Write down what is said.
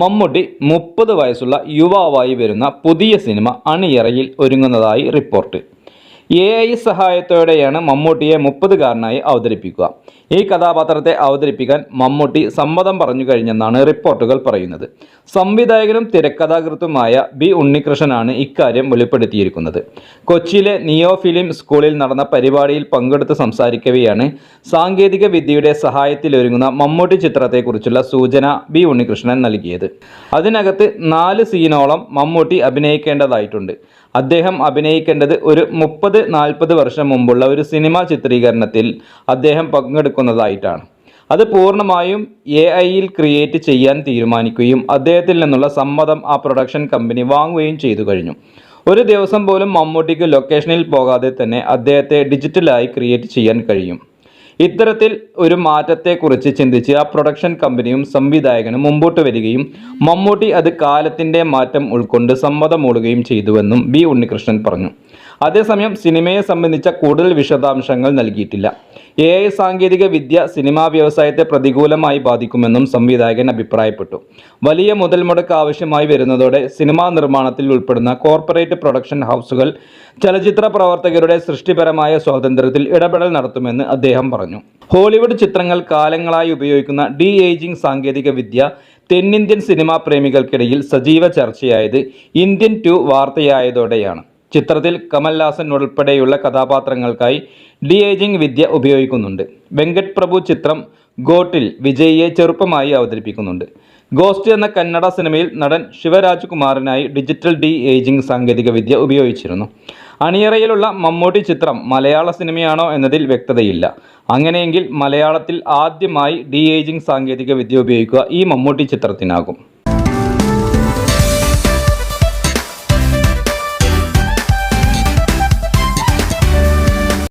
മമ്മൂട്ടി മുപ്പത് വയസ്സുള്ള യുവാവായി വരുന്ന പുതിയ സിനിമ അണിയറയിൽ ഒരുങ്ങുന്നതായി റിപ്പോർട്ട്. എ ഐ സഹായത്തോടെയാണ് മമ്മൂട്ടിയെ മുപ്പതുകാരനായി അവതരിപ്പിക്കുക. ഈ കഥാപാത്രത്തെ അവതരിപ്പിക്കാൻ മമ്മൂട്ടി സമ്മതം പറഞ്ഞു കഴിഞ്ഞെന്നാണ് റിപ്പോർട്ടുകൾ പറയുന്നത്. സംവിധായകനും തിരക്കഥാകൃത്തുമായ ബി ഉണ്ണികൃഷ്ണനാണ് ഇക്കാര്യം വെളിപ്പെടുത്തിയിരിക്കുന്നത്. കൊച്ചിയിലെ നിയോ ഫിലിം സ്കൂളിൽ നടന്ന പരിപാടിയിൽ പങ്കെടുത്ത് സംസാരിക്കവെയാണ് സാങ്കേതിക വിദ്യയുടെ സഹായത്തിലൊരുങ്ങുന്ന മമ്മൂട്ടി ചിത്രത്തെക്കുറിച്ചുള്ള സൂചന ബി ഉണ്ണികൃഷ്ണൻ നൽകിയത്. അതിനകത്ത് നാല് സീനോളം മമ്മൂട്ടി അഭിനയിക്കേണ്ടതായിട്ടുണ്ട്. അദ്ദേഹം അഭിനയിക്കേണ്ടത് ഒരു മുപ്പത് നാൽപ്പത് വർഷം മുമ്പുള്ള ഒരു സിനിമാ ചിത്രീകരണത്തിൽ അദ്ദേഹം പങ്കെടുക്കുന്നതായിട്ടാണ്. അത് പൂർണമായും എ ഐയിൽ ക്രിയേറ്റ് ചെയ്യാൻ തീരുമാനിക്കുകയും അദ്ദേഹത്തിൽ നിന്നുള്ള സമ്മതം ആ പ്രൊഡക്ഷൻ കമ്പനി വാങ്ങുകയും ചെയ്തു കഴിഞ്ഞു. ഒരു ദിവസം പോലും മമ്മൂട്ടിക്ക് ലൊക്കേഷനിൽ പോകാതെ തന്നെ അദ്ദേഹത്തെ ഡിജിറ്റലായി ക്രിയേറ്റ് ചെയ്യാൻ കഴിയും. ഇത്തരത്തിൽ ഒരു മാറ്റത്തെക്കുറിച്ച് ചിന്തിച്ച് ആ പ്രൊഡക്ഷൻ കമ്പനിയും സംവിധായകനും മുമ്പോട്ട് വരികയും മമ്മൂട്ടി അത് കാലത്തിന്റെ മാറ്റം ഉൾക്കൊണ്ട് സമ്മതമൂടുകയും ചെയ്തുവെന്നും ബി ഉണ്ണികൃഷ്ണൻ പറഞ്ഞു. അതേസമയം സിനിമയെ സംബന്ധിച്ച കൂടുതൽ വിശദാംശങ്ങൾ നൽകിയിട്ടില്ല. എ ഐ സാങ്കേതിക വിദ്യ സിനിമാ വ്യവസായത്തെ പ്രതികൂലമായി ബാധിക്കുമെന്നും സംവിധായകൻ അഭിപ്രായപ്പെട്ടു. വലിയ മുതൽ മുടക്ക് ആവശ്യമായി വരുന്നതോടെ സിനിമാ നിർമ്മാണത്തിൽ ഉൾപ്പെടുന്ന കോർപ്പറേറ്റ് പ്രൊഡക്ഷൻ ഹൗസുകൾ ചലച്ചിത്ര പ്രവർത്തകരുടെ സൃഷ്ടിപരമായ സ്വാതന്ത്ര്യത്തിൽ ഇടപെടൽ നടത്തുമെന്ന് അദ്ദേഹം പറഞ്ഞു. ഹോളിവുഡ് ചിത്രങ്ങൾ കാലങ്ങളായി ഉപയോഗിക്കുന്ന ഡി ഏജിംഗ് സാങ്കേതിക വിദ്യ തെന്നിന്ത്യൻ സിനിമാ പ്രേമികൾക്കിടയിൽ സജീവ ചർച്ചയായത് ഇന്ത്യൻ ടു വാർത്തയായതോടെയാണ്. ചിത്രത്തിൽ കമൽഹാസൻ ഉൾപ്പെടെയുള്ള കഥാപാത്രങ്ങൾക്കായി ഡി ഏജിംഗ് വിദ്യ ഉപയോഗിക്കുന്നുണ്ട്. വെങ്കട് പ്രഭു ചിത്രം ഗോട്ടിൽ വിജയിയെ ചെറുപ്പമായി അവതരിപ്പിക്കുന്നുണ്ട്. ഗോസ്റ്റ് എന്ന കന്നഡ സിനിമയിൽ നടൻ ശിവരാജ് കുമാറിനായി ഡിജിറ്റൽ ഡി ഏജിംഗ് സാങ്കേതിക വിദ്യ ഉപയോഗിച്ചിരുന്നു. അണിയറയിലുള്ള മമ്മൂട്ടി ചിത്രം മലയാള സിനിമയാണോ എന്നതിൽ വ്യക്തതയില്ല. അങ്ങനെയെങ്കിൽ മലയാളത്തിൽ ആദ്യമായി ഡി ഏജിംഗ് സാങ്കേതിക വിദ്യ ഉപയോഗിക്കുക ഈ മമ്മൂട്ടി ചിത്രത്തിനാകും.